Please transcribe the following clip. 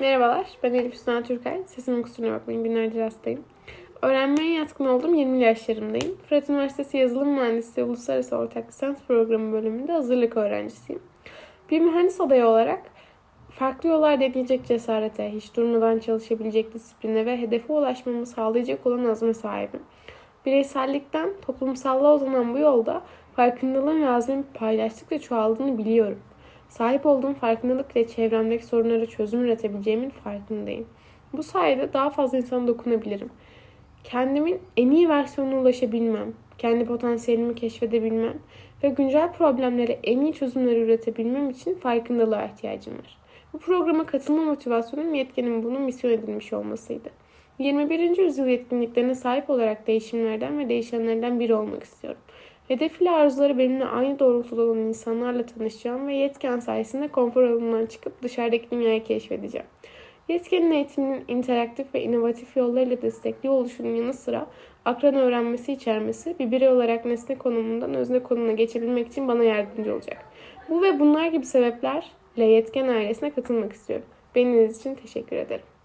Merhabalar, ben Elif Hüsna Türkay. Sesimin kusuruna bakmayın, günlerdir hastayım. Öğrenmeye yatkın olduğum 20 yaşlarımdayım. Fırat Üniversitesi Yazılım Mühendisliği Uluslararası Ortak Lisans Programı bölümünde hazırlık öğrencisiyim. Bir mühendis adayı olarak farklı yollar deneyecek cesarete, hiç durmadan çalışabilecek disipline ve hedefe ulaşmamı sağlayacak olan azme sahibim. Bireysellikten toplumsallığa uzanan bu yolda farkındalığım ve azmin paylaştıkça çoğaldığını biliyorum. Sahip olduğum farkındalık ile çevremdeki sorunlara çözüm üretebileceğimin farkındayım. Bu sayede daha fazla insana dokunabilirim. Kendimin en iyi versiyonuna ulaşabilmem, kendi potansiyelimi keşfedebilmem ve güncel problemlere en iyi çözümler üretebilmem için farkındalığa ihtiyacım var. Bu programa katılma motivasyonum yetkinim bunun misyon edilmiş olmasıydı. 21. yüzyıl yetkinliklerine sahip olarak değişimlerden ve değişenlerden biri olmak istiyorum. Hedef ile arzuları benimle aynı doğrultuda olan insanlarla tanışacağım ve yetken sayesinde konfor alanından çıkıp dışarıdaki dünyayı keşfedeceğim. Yetkenin eğitiminin interaktif ve inovatif yollarıyla destekli oluşunun yanı sıra akran öğrenmesi içermesi bir birey olarak nesne konumundan özne konumuna geçebilmek için bana yardımcı olacak. Bu ve bunlar gibi sebeplerle yetken ailesine katılmak istiyorum. Beniniz için teşekkür ederim.